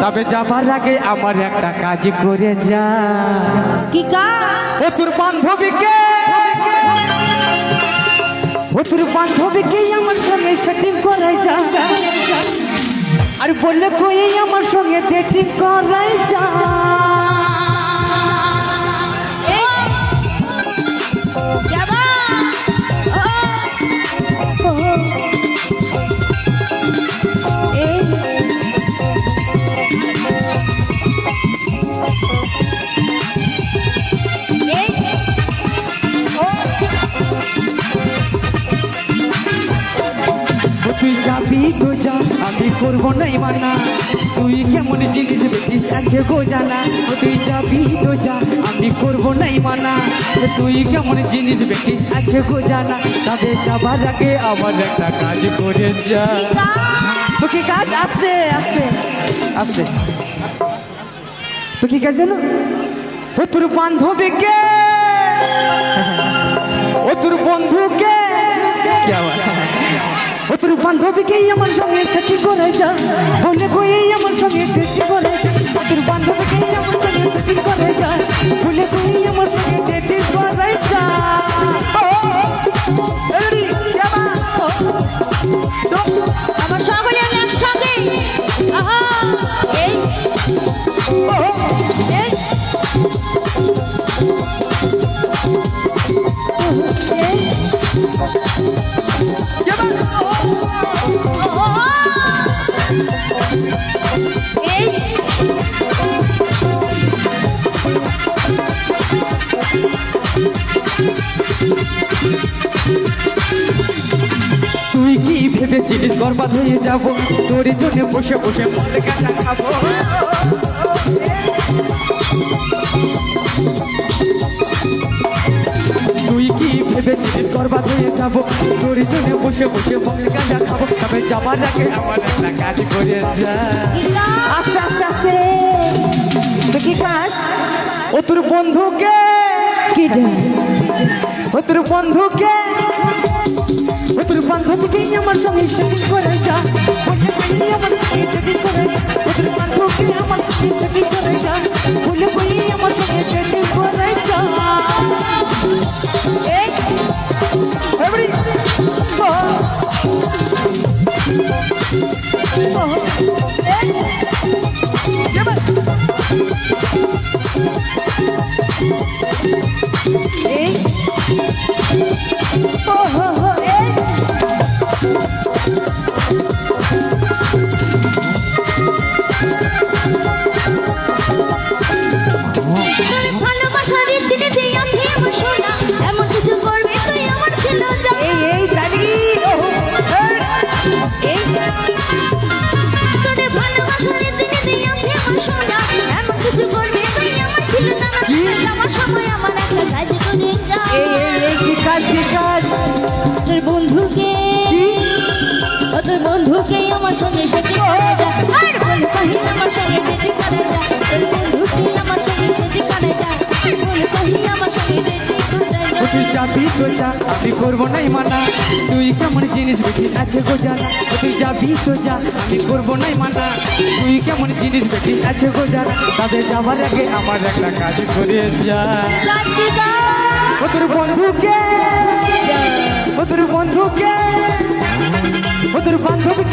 তবে যাবার আগে আমার একটা কাজ করে যা। কি কা ও তোর বান্ধবীকে ও তোর বান্ধবীকে আমার সঙ্গে সেটিং করে যা। আর বললে কই আমার সঙ্গে ডেটিং করাই যা। যাবা। আমি করব নাই মানা। তুই কেমন জিনিস বেশি আছে গো জানা। তুই যাবি তো যা, আমি করব নাই মানা। তুই কেমন জিনিস বেশি আছে গো জানা। তবে যাবার আগে আমার একটা কাজ করে যা। তো কি কাজ আসছে আসছে আসছে তো কি কাজ জানো? ও তোর বান্ধবীকে ও তোর বন্ধুকে কি ও তোর বান্ধবীকে আমার সঙ্গে সেটি করে যা বলে কই আমার সঙ্গে সেটি করে যা। তোর বান্ধবীকে আমার সঙ্গে সেটি করে যা বলে কই আমার কি ভেবেছিলিস বরবাদ হয়ে যাব? তোর জন্য বসে বসে খাব। তুই কি ভেবেছিলিস বরবাদ হয়ে যাব? তোর জন্য বসে বসে মদ গাঁজা খাব। তবে যাবার আগে আমার একটা কাজ করে যা। আস্তে আস্তে কি কাজ। ও তোর বন্ধুকে কিটা ও তোর বন্ধুকে ও তোর বান্ধবীকে আমার সঙ্গে সেটিং করে যা বলে কই আমার সঙ্গে সেটিং করে যা ও তোর বান্ধবীকে আমার সঙ্গে সেটিং করে যা বলে কই আমার সঙ্গে সেটিং করে যা এই এবারে এই ও তোর বন্ধুকে তোর বন্ধুকে আমার সঙ্গে কহি আমার সঙ্গে সেটি কানে যা আমার সঙ্গে সেটি করে যা আমার সঙ্গে যাবি যা আমি করব নাই মানা। তুই কেমন জিনিস বেশি আছে গো জানা ও তুই যাবি তো আমি করব নাই মানা। তুই কেমন জিনিস বেশি আছে গো জানা তবে যাবার আগে আমার একটা কাজ করে যা। ও তোর বন্ধুকে ও তোর বন্ধুকে ও তোর বান্ধবীকে